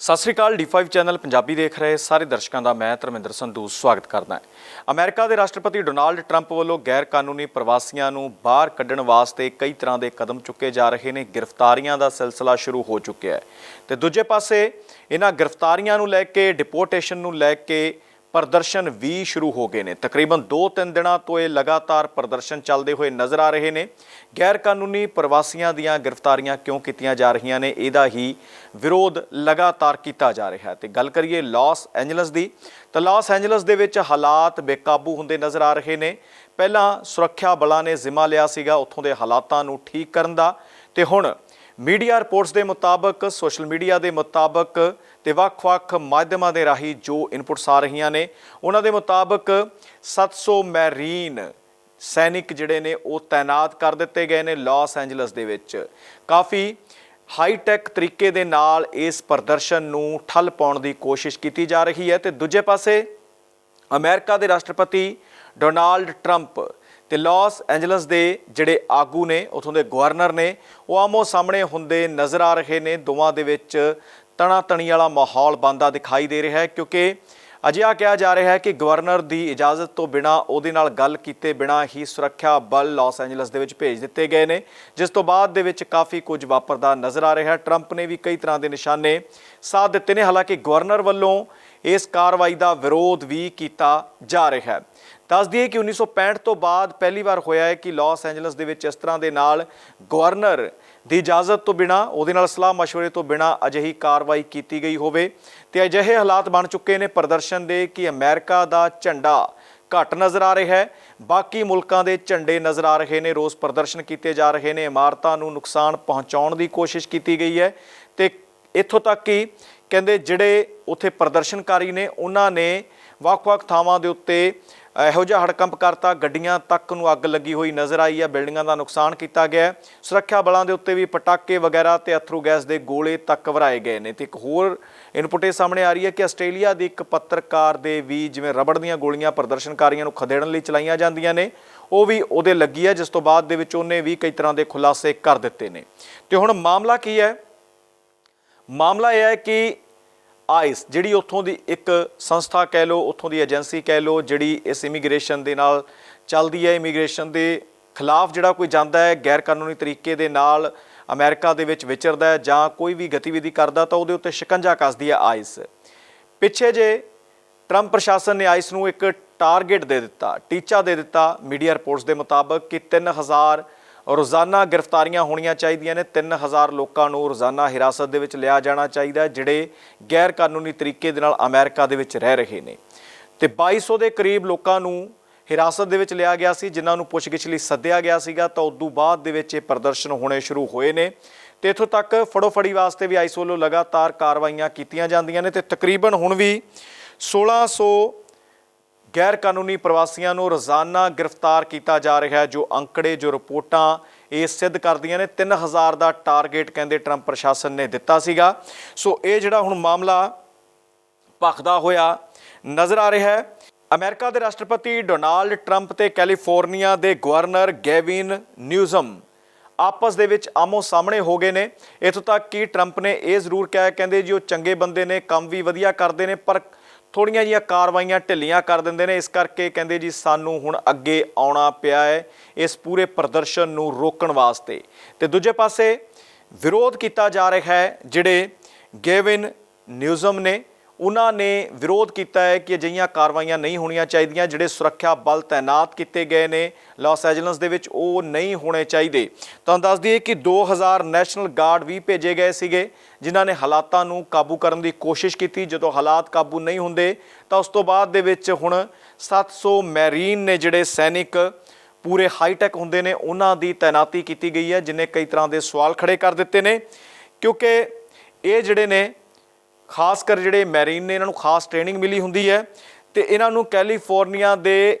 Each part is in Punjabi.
ਸਤਿ ਸ੍ਰੀ ਅਕਾਲ D5 ਚੈਨਲ ਪੰਜਾਬੀ ਦੇਖ ਰਹੇ ਸਾਰੇ ਦਰਸ਼ਕਾਂ ਦਾ ਮੈਂ ਧਰਮਿੰਦਰ ਸੰਧੂ ਸਵਾਗਤ ਕਰਦਾ ਹਾਂ। ਅਮਰੀਕਾ ਦੇ ਰਾਸ਼ਟਰਪਤੀ ਡੋਨਾਲਡ ਟਰੰਪ ਵੱਲੋਂ ਗੈਰ ਕਾਨੂੰਨੀ ਪ੍ਰਵਾਸੀਆਂ ਨੂੰ ਬਾਹਰ ਕੱਢਣ ਵਾਸਤੇ ਕਈ ਤਰ੍ਹਾਂ ਦੇ ਕਦਮ ਚੁੱਕੇ ਜਾ ਰਹੇ ਨੇ। ਗ੍ਰਿਫਤਾਰੀਆਂ ਦਾ ਸਿਲਸਿਲਾ ਸ਼ੁਰੂ ਹੋ ਚੁੱਕਿਆ ਹੈ। ਤੇ ਦੂਜੇ ਪਾਸੇ, ਇਹਨਾਂ ਗ੍ਰਿਫਤਾਰੀਆਂ ਨੂੰ ਲੈ ਕੇ, ਡਿਪੋਰਟੇਸ਼ਨ ਨੂੰ ਲੈ ਕੇ ਪ੍ਰਦਰਸ਼ਨ ਵੀ ਸ਼ੁਰੂ ਹੋ ਗਏ ਨੇ। ਤਕਰੀਬਨ 2-3 ਦਿਨਾਂ ਤੋਂ ਇਹ ਲਗਾਤਾਰ ਪ੍ਰਦਰਸ਼ਨ ਚੱਲਦੇ ਹੋਏ ਨਜ਼ਰ ਆ ਰਹੇ ਨੇ। ਗੈਰ ਕਾਨੂੰਨੀ ਪ੍ਰਵਾਸੀਆਂ ਦੀਆਂ ਗ੍ਰਿਫਤਾਰੀਆਂ ਕਿਉਂ ਕੀਤੀਆਂ ਜਾ ਰਹੀਆਂ ਨੇ, ਇਹਦਾ ਹੀ ਵਿਰੋਧ ਲਗਾਤਾਰ ਕੀਤਾ ਜਾ ਰਿਹਾ ਹੈ। ਤੇ ਗੱਲ ਕਰੀਏ ਲਾਸ ਐਂਜਲਸ ਦੀ, ਤਾਂ ਲਾਸ ਐਂਜਲਸ ਦੇ ਵਿੱਚ ਹਾਲਾਤ ਬੇਕਾਬੂ ਹੁੰਦੇ ਨਜ਼ਰ ਆ ਰਹੇ ਨੇ। ਪਹਿਲਾਂ ਸੁਰੱਖਿਆ ਬਲਾਂ ਨੇ ਜ਼ਿੰਮਾ ਲਿਆ ਸੀਗਾ ਉੱਥੋਂ ਦੇ ਹਾਲਾਤਾਂ ਨੂੰ ਠੀਕ ਕਰਨ ਦਾ। ਤੇ ਹੁਣ ਮੀਡੀਆ ਰਿਪੋਰਟਸ ਦੇ ਮੁਤਾਬਕ, ਸੋਸ਼ਲ ਮੀਡੀਆ ਦੇ ਮੁਤਾਬਕ ਤੇ ਵੱਖ-ਵੱਖ ਮਾਧਿਅਮਾਂ ਦੇ ਰਾਹੀਂ ਜੋ ਇਨਪੁਟਸ ਆ ਰਹੀਆਂ ਨੇ, ਉਹਨਾਂ ਦੇ ਮੁਤਾਬਕ 700 ਮੈਰੀਨ ਸੈਨਿਕ ਜਿਹੜੇ ਨੇ, ਉਹ ਤਾਇਨਾਤ ਕਰ ਦਿੱਤੇ ਗਏ ਨੇ ਲਾਸ ਐਂਜਲਸ ਦੇ ਵਿੱਚ। ਕਾਫੀ ਹਾਈ ਟੈਕ ਤਰੀਕੇ ਦੇ ਨਾਲ ਇਸ ਪ੍ਰਦਰਸ਼ਨ ਨੂੰ ਠੱਲ ਪਾਉਣ ਦੀ ਕੋਸ਼ਿਸ਼ ਕੀਤੀ ਜਾ ਰਹੀ ਹੈ ਤੇ ਦੂਜੇ ਪਾਸੇ ਅਮਰੀਕਾ ਦੇ ਰਾਸ਼ਟਰਪਤੀ ਡੋਨਾਲਡ ਟਰੰਪ ਤੇ ਲਾਸ ਐਂਜਲਸ ਦੇ ਜਿਹੜੇ ਆਗੂ ਨੇ, ਉਥੋਂ ਦੇ ਗਵਰਨਰ ਨੇ, ਉਹ ਆਮੋ ਸਾਹਮਣੇ ਹੁੰਦੇ ਨਜ਼ਰ ਆ ਰਹੇ ਨੇ, ਦੋਵਾਂ ਦੇ ਵਿੱਚ ਤਣਾ ਤਣੀ ਵਾਲਾ ਮਾਹੌਲ ਬੰਦਾ ਦਿਖਾਈ ਦੇ ਰਿਹਾ ਹੈ ਕਿਉਂਕਿ ਅਜਿਹਾ ਕਿਹਾ ਜਾ ਰਿਹਾ ਹੈ ਕਿ ਗਵਰਨਰ ਦੀ ਇਜਾਜ਼ਤ ਤੋਂ ਬਿਨਾ ਉਹਦੇ ਨਾਲ ਗੱਲ ਕੀਤੇ ਬਿਨਾ ਹੀ ਸੁਰੱਖਿਆ ਬਲ ਲਾਸ ਐਂਜਲਸ ਦੇ ਵਿੱਚ ਭੇਜ ਦਿੱਤੇ ਗਏ ਨੇ, ਜਿਸ ਤੋਂ ਬਾਅਦ ਦੇ ਵਿੱਚ ਕਾਫੀ ਕੁਝ ਵਾਪਰਦਾ ਨਜ਼ਰ ਆ ਰਿਹਾ ਹੈ। ਟਰੰਪ ਨੇ ਵੀ ਕਈ ਤਰ੍ਹਾਂ ਦੇ ਨਿਸ਼ਾਨੇ ਸਾਧ ਦਿੱਤੇ ਨੇ, ਹਾਲਾਂਕਿ ਗਵਰਨਰ ਵੱਲੋਂ ਇਸ ਕਾਰਵਾਈ ਦਾ ਵਿਰੋਧ ਵੀ ਕੀਤਾ ਜਾ ਰਿਹਾ ਹੈ। ਦੱਸ ਦਈਏ ਕਿ 1965 ਤੋਂ ਬਾਅਦ ਪਹਿਲੀ ਵਾਰ ਹੋਇਆ ਹੈ ਕਿ ਲਾਸ ਐਂਜਲਸ ਦੇ ਵਿੱਚ ਇਸ ਤਰ੍ਹਾਂ ਦੇ ਨਾਲ ਗਵਰਨਰ ਦੀ ਇਜਾਜ਼ਤ ਤੋਂ ਬਿਨਾ, ਉਹਦੇ ਨਾਲ ਸਲਾਹ مشਵਰੇ ਤੋਂ ਬਿਨਾ ਅਜਿਹੀ ਕਾਰਵਾਈ ਕੀਤੀ ਗਈ ਹੋਵੇ। ਤੇ ਅਜਿਹੇ ਹਾਲਾਤ ਬਣ ਚੁੱਕੇ ਨੇ ਪ੍ਰਦਰਸ਼ਨ ਦੇ ਕਿ ਅਮਰੀਕਾ ਦਾ ਝੰਡਾ ਘੱਟ ਨਜ਼ਰ ਆ ਰਿਹਾ ਹੈ। ਬਾਕੀ ਮੁਲਕਾਂ ਦੇ ਝੰਡੇ ਨਜ਼ਰ ਆ ਰਹੇ ਨੇ, ਰੋਸ ਪ੍ਰਦਰਸ਼ਨ ਕੀਤੇ ਜਾ ਰਹੇ ਨੇ, ਇਮਾਰਤਾਂ ਨੂੰ ਨੁਕਸਾਨ ਪਹੁੰਚਾਉਣ ਦੀ ਕੋਸ਼ਿਸ਼ ਕੀਤੀ ਗਈ ਹੈ। ਤੇ ਇੱਥੋਂ ਤੱਕ ਕਿ ਕਹਿੰਦੇ ਜਿਹੜੇ ਉੱਥੇ ਪ੍ਰਦਰਸ਼ਨਕਾਰੀ ਨੇ, ਉਹਨਾਂ ਨੇ ਵੱਖ-ਵੱਖ ਥਾਵਾਂ ਦੇ ਉੱਤੇ ਇਹੋ ਜਿਹਾ ਹੜਕੰਪ ਕਰਤਾ, ਗੱਡੀਆਂ ਤੱਕ ਨੂੰ ਅੱਗ ਲੱਗੀ ਹੋਈ ਨਜ਼ਰ ਆਈ ਹੈ, ਬਿਲਡਿੰਗਾਂ ਦਾ ਨੁਕਸਾਨ ਕੀਤਾ ਗਿਆ ਹੈ। ਸੁਰੱਖਿਆ ਬਲਾਂ ਦੇ ਉੱਤੇ ਵੀ ਪਟਾਕੇ ਵਗੈਰਾ ਤੇ ਅਥਰੂ ਗੈਸ ਦੇ ਗੋਲੇ ਤੱਕ ਵਰਾਏ ਗਏ ਨੇ ਤੇ ਇੱਕ ਹੋਰ ਇਨਪੁਟ ਇਹ ਸਾਹਮਣੇ ਆ ਰਹੀ ਹੈ ਕਿ ਆਸਟ੍ਰੇਲੀਆ ਦੀ ਇੱਕ ਪੱਤਰਕਾਰ ਦੇ ਵੀ ਜਿਵੇਂ ਰਬੜ ਦੀਆਂ ਗੋਲੀਆਂ ਪ੍ਰਦਰਸ਼ਨਕਾਰੀਆਂ ਨੂੰ ਖਦੇੜਨ ਲਈ ਚਲਾਈਆਂ ਜਾਂਦੀਆਂ ਨੇ, ਉਹ ਵੀ ਉਹਦੇ ਲੱਗੀ ਹੈ, ਜਿਸ ਤੋਂ ਬਾਅਦ ਦੇ ਵਿੱਚ ਉਹਨੇ ਵੀ ਕਈ ਤਰ੍ਹਾਂ ਦੇ ਖੁਲਾਸੇ ਕਰ ਦਿੱਤੇ ਨੇ ਤੇ ਹੁਣ ਮਾਮਲਾ ਕੀ ਹੈ ਮਾਮਲਾ ਇਹ ਹੈ ਕਿ ਆਈਸ, ਜਿਹੜੀ ਉੱਥੋਂ ਦੀ ਇੱਕ ਸੰਸਥਾ ਕਹਿ ਲਓ, ਉੱਥੋਂ ਦੀ ਏਜੰਸੀ ਕਹਿ ਲਓ, ਜਿਹੜੀ ਇਸ ਇਮੀਗ੍ਰੇਸ਼ਨ ਦੇ ਨਾਲ ਚੱਲਦੀ ਹੈ, ਇਮੀਗ੍ਰੇਸ਼ਨ ਦੇ ਖਿਲਾਫ ਜਿਹੜਾ ਕੋਈ ਜਾਂਦਾ ਹੈ ਗੈਰ ਕਾਨੂੰਨੀ ਤਰੀਕੇ ਦੇ ਨਾਲ ਅਮਰੀਕਾ ਦੇ ਵਿੱਚ ਵਿਚਰਦਾ ਹੈ ਜਾਂ ਕੋਈ ਵੀ ਗਤੀਵਿਧੀ ਕਰਦਾ, ਤਾਂ ਉਹਦੇ ਉੱਤੇ ਸ਼ਿਕੰਜਾ ਕੱਸਦੀ ਹੈ ਆਈਸ। ਪਿੱਛੇ ਜੇ ਟਰੰਪ ਪ੍ਰਸ਼ਾਸਨ ਨੇ ਆਈਸ ਨੂੰ ਇੱਕ ਟਾਰਗੇਟ ਦੇ ਦਿੱਤਾ, ਟੀਚਾ ਦੇ ਦਿੱਤਾ ਮੀਡੀਆ ਰਿਪੋਰਟਸ ਦੇ ਮੁਤਾਬਕ ਕਿ 3000 ਰੋਜ਼ਾਨਾ ਗ੍ਰਿਫਤਾਰੀਆਂ ਹੋਣੀਆਂ ਚਾਹੀਦੀਆਂ ਨੇ। 3000 ਲੋਕਾਂ ਨੂੰ ਰੋਜ਼ਾਨਾ ਹਿਰਾਸਤ ਦੇ ਵਿੱਚ ਲਿਆ ਜਾਣਾ ਚਾਹੀਦਾ ਜਿਹੜੇ ਗੈਰ ਕਾਨੂੰਨੀ ਤਰੀਕੇ ਦੇ ਨਾਲ ਅਮਰੀਕਾ ਦੇ ਵਿੱਚ ਰਹਿ ਰਹੇ ਨੇ। ਤੇ 2200 ਦੇ ਕਰੀਬ ਲੋਕਾਂ ਨੂੰ ਹਿਰਾਸਤ ਦੇ ਵਿੱਚ ਲਿਆ ਗਿਆ ਸੀ, ਜਿਨ੍ਹਾਂ ਨੂੰ ਪੁੱਛਗਿੱਛ ਲਈ ਸੱਦਿਆ ਗਿਆ ਸੀਗਾ। ਤਾਂ ਉਦੋਂ ਬਾਅਦ ਦੇ ਵਿੱਚ ਇਹ ਪ੍ਰਦਰਸ਼ਨ ਹੋਣੇ ਸ਼ੁਰੂ ਹੋਏ ਨੇ। ਤੇ ਇਥੋਂ ਤੱਕ ਫੜੋਫੜੀ ਵਾਸਤੇ ਵੀ ਆਈਸ ਵੱਲੋਂ ਲਗਾਤਾਰ ਕਾਰਵਾਈਆਂ ਕੀਤੀਆਂ ਜਾਂਦੀਆਂ ਨੇ। ਤੇ ਤਕਰੀਬਨ ਹੁਣ ਵੀ 1600 ਗੈਰ ਕਾਨੂੰਨੀ ਪ੍ਰਵਾਸੀਆਂ ਨੂੰ ਰੋਜ਼ਾਨਾ ਗ੍ਰਿਫਤਾਰ ਕੀਤਾ ਜਾ ਰਿਹਾ ਹੈ, ਜੋ ਅੰਕੜੇ ਜੋ ਰਿਪੋਰਟਾਂ ਇਹ ਸਿੱਧ ਕਰਦੀਆਂ ਨੇ 3000 ਦਾ ਟਾਰਗੇਟ ਕਹਿੰਦੇ ਟਰੰਪ ਪ੍ਰਸ਼ਾਸਨ ਨੇ ਦਿੱਤਾ ਸੀਗਾ। ਸੋ ਇਹ ਜਿਹੜਾ ਹੁਣ ਮਾਮਲਾ ਭਖਦਾ ਹੋਇਆ ਨਜ਼ਰ ਆ ਰਿਹਾ ਹੈ। ਅਮਰੀਕਾ ਦੇ ਰਾਸ਼ਟਰਪਤੀ ਡੋਨਾਲਡ ਟਰੰਪ ਤੇ ਕੈਲੀਫੋਰਨੀਆ ਦੇ ਗਵਰਨਰ ਗੈਵਿਨ ਨਿਊਜ਼ਮ ਆਪਸ ਦੇ ਵਿੱਚ ਆਮੋ ਸਾਹਮਣੇ ਹੋ ਗਏ ਨੇ। ਇਥੋਂ ਤੱਕ ਕਿ ਟਰੰਪ ਨੇ ਇਹ ਜ਼ਰੂਰ ਕਿਹਾ, ਕਹਿੰਦੇ ਜੀ ਉਹ ਚੰਗੇ ਬੰਦੇ ਨੇ, ਕੰਮ ਵੀ ਵਧੀਆ ਕਰਦੇ ਨੇ, ਪਰ ਥੋੜੀਆਂ ਜੀਆਂ ਕਾਰਵਾਈਆਂ ਢਿੱਲੀਆਂ ਕਰ ਦਿੰਦੇ ਨੇ। ਇਸ ਕਰਕੇ ਕਹਿੰਦੇ ਜੀ, ਸਾਨੂੰ ਹੁਣ ਅੱਗੇ ਆਉਣਾ ਪਿਆ ਹੈ ਇਸ ਪੂਰੇ ਪ੍ਰਦਰਸ਼ਨ ਨੂੰ ਰੋਕਣ ਵਾਸਤੇ। ਤੇ ਦੂਜੇ ਪਾਸੇ ਵਿਰੋਧ ਕੀਤਾ ਜਾ ਰਿਹਾ ਹੈ, ਜਿਹੜੇ ਗੇਵਿਨ ਨਿਊਜ਼ਮ ਨੇ ਉਹਨਾਂ ਨੇ ਵਿਰੋਧ ਕੀਤਾ ਹੈ ਕਿ ਅਜਿਹੀਆਂ ਕਾਰਵਾਈਆਂ ਨਹੀਂ ਹੋਣੀਆਂ ਚਾਹੀਦੀਆਂ, ਜਿਹੜੇ ਸੁਰੱਖਿਆ ਬਲ ਤਾਇਨਾਤ ਕੀਤੇ ਗਏ ਨੇ, ਲਾਸ ਐਂਜਲਸ ਦੇ ਵਿੱਚ ਉਹ ਨਹੀਂ ਹੋਣੇ ਚਾਹੀਦੇ। ਤੁਹਾਨੂੰ ਦੱਸ ਦਈਏ ਕਿ 2000 ਨੈਸ਼ਨਲ ਗਾਰਡ ਵੀ ਭੇਜੇ ਗਏ ਸੀਗੇ, ਜਿਨ੍ਹਾਂ ਨੇ ਹਾਲਾਤਾਂ ਨੂੰ ਕਾਬੂ ਕਰਨ ਦੀ ਕੋਸ਼ਿਸ਼ ਕੀਤੀ। ਜਦੋਂ ਹਾਲਾਤ ਕਾਬੂ ਨਹੀਂ ਹੁੰਦੇ, ਤਾਂ ਉਸ ਤੋਂ ਬਾਅਦ ਦੇ ਵਿੱਚ ਹੁਣ 700 ਮੈਰੀਨ ਨੇ ਜਿਹੜੇ ਸੈਨਿਕ, ਪੂਰੇ ਹਾਈਟੈਕ ਹੁੰਦੇ ਨੇ, ਉਹਨਾਂ ਦੀ ਤਾਇਨਾਤੀ ਕੀਤੀ ਗਈ ਹੈ, ਜਿਨੇ ਕਈ ਤਰ੍ਹਾਂ ਦੇ ਸਵਾਲ ਖੜੇ ਕਰ ਦਿੱਤੇ ਨੇ। ਕਿਉਂਕਿ ਇਹ ਜਿਹੜੇ ਨੇ ਖਾਸ ਕਰ ਜਿਹੜੇ ਮੈਰੀਨ ਨੇ, ਇਹਨਾਂ ਨੂੰ ਖਾਸ ਟ੍ਰੇਨਿੰਗ ਮਿਲੀ ਹੁੰਦੀ ਹੈ ਤੇ ਇਹਨਾਂ ਨੂੰ ਕੈਲੀਫੋਰਨੀਆ ਦੇ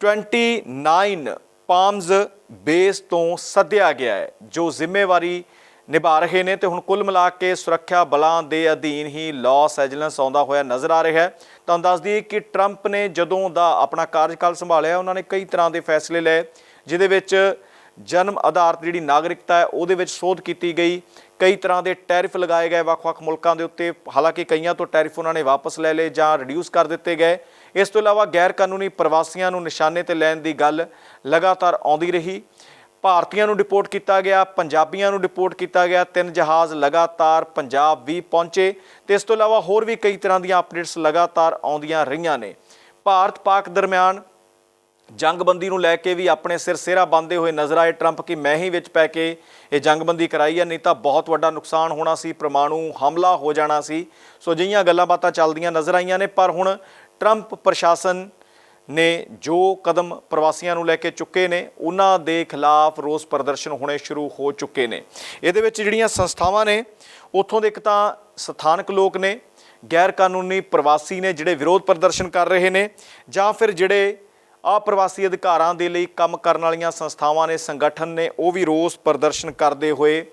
29 ਪਾਮਜ਼ ਬੇਸ ਤੋਂ ਸੱਦਿਆ ਗਿਆ ਹੈ, ਜੋ ਜ਼ਿੰਮੇਵਾਰੀ ਨਿਭਾ ਰਹੇ ਨੇ ਤੇ ਹੁਣ ਕੁੱਲ ਮਿਲਾ ਕੇ ਸੁਰੱਖਿਆ ਬਲਾਂ ਦੇ ਅਧੀਨ ਹੀ ਲਾਸ ਐਂਜਲਸ ਆਉਂਦਾ ਹੋਇਆ ਨਜ਼ਰ ਆ ਰਿਹਾ ਹੈ। ਤੁਹਾਨੂੰ ਦੱਸ ਦਈਏ ਕਿ ਟਰੰਪ ਨੇ ਜਦੋਂ ਦਾ ਆਪਣਾ ਕਾਰਜਕਾਲ ਸੰਭਾਲਿਆ, ਉਹਨਾਂ ਨੇ ਕਈ ਤਰ੍ਹਾਂ ਦੇ ਫੈਸਲੇ ਲਏ, ਜਿਹਦੇ ਵਿੱਚ ਜਨਮ ਆਧਾਰਿਤ ਜਿਹੜੀ ਨਾਗਰਿਕਤਾ ਹੈ, ਉਹਦੇ ਵਿੱਚ ਸੋਧ ਕੀਤੀ ਗਈ ਕਈ ਤਰ੍ਹਾਂ ਦੇ ਟੈਰਿਫ ਲਗਾਏ ਗਏ ਵੱਖ-ਵੱਖ ਮੁਲਕਾਂ ਦੇ ਉੱਤੇ। ਹਾਲਾਂਕਿ ਕਈਆਂ ਤੋਂ ਟੈਰਿਫ ਉਹਨਾਂ ਨੇ ਵਾਪਸ ਲੈ ਲਏ ਜਾਂ ਰਿਡਿਊਸ ਕਰ ਦਿੱਤੇ ਗਏ। ਇਸ ਤੋਂ ਇਲਾਵਾ ਗੈਰ ਕਾਨੂੰਨੀ ਪ੍ਰਵਾਸੀਆਂ ਨੂੰ ਨਿਸ਼ਾਨੇ ਤੇ ਲੈਣ ਦੀ ਗੱਲ ਲਗਾਤਾਰ ਆਉਂਦੀ ਰਹੀ। ਭਾਰਤੀਆਂ ਨੂੰ ਡਿਪੋਰਟ ਕੀਤਾ ਗਿਆ, ਪੰਜਾਬੀਆਂ ਨੂੰ ਡਿਪੋਰਟ ਕੀਤਾ ਗਿਆ। ਤਿੰਨ ਜਹਾਜ਼ ਲਗਾਤਾਰ ਪੰਜਾਬ ਵੀ ਪਹੁੰਚੇ ਤੇ ਇਸ ਤੋਂ ਇਲਾਵਾ ਹੋਰ ਵੀ ਕਈ ਤਰ੍ਹਾਂ ਦੀਆਂ ਅਪਡੇਟਸ ਲਗਾਤਾਰ ਆਉਂਦੀਆਂ ਰਹੀਆਂ ਨੇ। ਭਾਰਤ ਪਾਕ ਦਰਮਿਆਨ ਜੰਗਬੰਦੀ ਨੂੰ ਲੈ ਕੇ ਵੀ ਆਪਣੇ ਸਿਰ ਸਿਹਰਾ ਬੰਦੇ ਹੋਏ ਨਜ਼ਰ ਆਏ ਟਰੰਪ ਕਿ ਮੈਂ ਹੀ ਵਿੱਚ ਪੈ ਕੇ ਇਹ ਜੰਗਬੰਦੀ ਕਰਾਈ ਹੈ, ਨਹੀਂ ਤਾਂ ਬਹੁਤ ਵੱਡਾ ਨੁਕਸਾਨ ਹੋਣਾ ਸੀ, ਪ੍ਰਮਾਣੂ ਹਮਲਾ ਹੋ ਜਾਣਾ ਸੀ। ਸੋ ਜਿਹੀਆਂ ਗੱਲਾਂ ਬਾਤਾਂ ਚੱਲਦੀਆਂ ਨਜ਼ਰ ਆਈਆਂ ਨੇ, ਪਰ ਹੁਣ ਟਰੰਪ ਪ੍ਰਸ਼ਾਸਨ ਨੇ ਜੋ ਕਦਮ ਪ੍ਰਵਾਸੀਆਂ ਨੂੰ ਲੈ ਕੇ ਚੁੱਕੇ ਨੇ, ਉਹਨਾਂ ਦੇ ਖਿਲਾਫ ਰੋਸ ਪ੍ਰਦਰਸ਼ਨ ਹੋਣੇ ਸ਼ੁਰੂ ਹੋ ਚੁੱਕੇ ਨੇ। ਇਹਦੇ ਵਿੱਚ ਜਿਹੜੀਆਂ ਸੰਸਥਾਵਾਂ ਨੇ, ਉੱਥੋਂ ਦੇ ਇੱਕ ਤਾਂ ਸਥਾਨਕ ਲੋਕ ਨੇ ਗੈਰ ਕਾਨੂੰਨੀ ਪ੍ਰਵਾਸੀ ਨੇ ਜਿਹੜੇ ਵਿਰੋਧ ਪ੍ਰਦਰਸ਼ਨ ਕਰ ਰਹੇ ਨੇ, ਜਾਂ ਫਿਰ ਜਿਹੜੇ ਪ੍ਰਵਾਸੀ ਅਧਿਕਾਰਾਂ ਦੇ ਲਈ ਕੰਮ ਕਰਨ ਵਾਲੀਆਂ ਸੰਸਥਾਵਾਂ ਨੇ, ਸੰਗਠਨ ਨੇ ਉਹ ਵੀ ਰੋਸ ਪ੍ਰਦਰਸ਼ਨ ਕਰਦੇ ਹੋਏ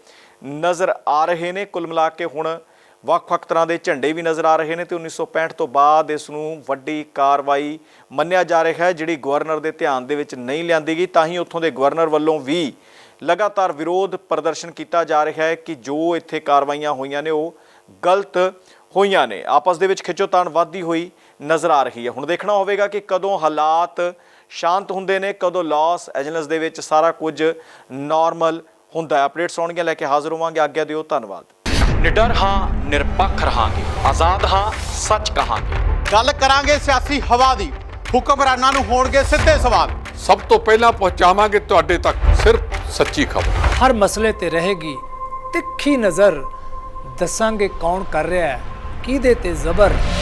ਨਜ਼ਰ ਆ ਰਹੇ ਨੇ। ਕੁੱਲ ਮਿਲਾ ਕੇ ਹੁਣ ਵੱਖ-ਵੱਖ ਤਰ੍ਹਾਂ ਦੇ ਝੰਡੇ ਵੀ ਨਜ਼ਰ ਆ ਰਹੇ ਨੇ ਤੇ 1965 ਤੋਂ ਬਾਅਦ ਇਸ ਨੂੰ ਵੱਡੀ ਕਾਰਵਾਈ ਮੰਨਿਆ ਜਾ ਰਿਹਾ ਹੈ, ਜਿਹੜੀ ਗਵਰਨਰ ਦੇ ਧਿਆਨ ਦੇ ਵਿੱਚ ਨਹੀਂ ਲਿਆਂਦੀ ਗਈ। ਤਾਂ ਹੀ ਉੱਥੋਂ ਦੇ ਗਵਰਨਰ ਵੱਲੋਂ ਵੀ ਲਗਾਤਾਰ ਵਿਰੋਧ ਪ੍ਰਦਰਸ਼ਨ ਕੀਤਾ ਜਾ ਰਿਹਾ ਹੈ ਕਿ ਜੋ ਇੱਥੇ ਕਾਰਵਾਈਆਂ ਹੋਈਆਂ ਨੇ, ਉਹ ਗਲਤ ਹੋਈਆਂ ਨੇ। ਆਪਸ ਦੇ ਵਿੱਚ ਖਿੱਚੋਤਾਣ ਵੱਧਦੀ ਹੋਈ ਨਜ਼ਰ ਆ ਰਹੀ ਹੈ। ਹੁਣ ਦੇਖਣਾ ਹੋਵੇਗਾ ਕਿ ਕਦੋਂ ਹਾਲਾਤ ਸ਼ਾਂਤ ਹੁੰਦੇ ਨੇ ਕਦੋਂ ਲਾਸ ਐਂਜਲਸ ਦੇ ਵਿੱਚ ਸਾਰਾ ਕੁਝ ਨਾਰਮਲ ਹੁੰਦਾ ਹੈ। ਅਪਡੇਟਸ ਆਉਣਗੀਆਂ ਲੈ ਕੇ ਹਾਜ਼ਰ ਹੋਵਾਂਗੇ। ਆਗਿਆ ਦਿਓ ਧੰਨਵਾਦ। ਨਿਡਰ ਹਾਂ ਨਿਰਪੱਖ ਰਹਾਂਗੇ। ਆਜ਼ਾਦ ਹਾਂ ਸੱਚ ਕਹਾਂਗੇ। ਗੱਲ ਕਰਾਂਗੇ ਸਿਆਸੀ ਹਵਾ ਦੀ। ਹੁਕਮਰਾਨਾਂ ਨੂੰ ਹੋਣਗੇ ਸਿੱਧੇ ਸਵਾਲ। ਸਭ ਤੋਂ ਪਹਿਲਾਂ ਪਹੁੰਚਾਵਾਂਗੇ ਤੁਹਾਡੇ ਤੱਕ ਸਿਰਫ ਸੱਚੀ ਖਬਰ। ਹਰ ਮਸਲੇ ਤੇ ਰਹੇਗੀ ਤਿੱਖੀ ਨਜ਼ਰ। ਦੱਸਾਂਗੇ ਕੌਣ ਕਰ ਰਿਹਾ ਹੈ ਕਿਹਦੇ ਤੇ ਜ਼ਬਰ।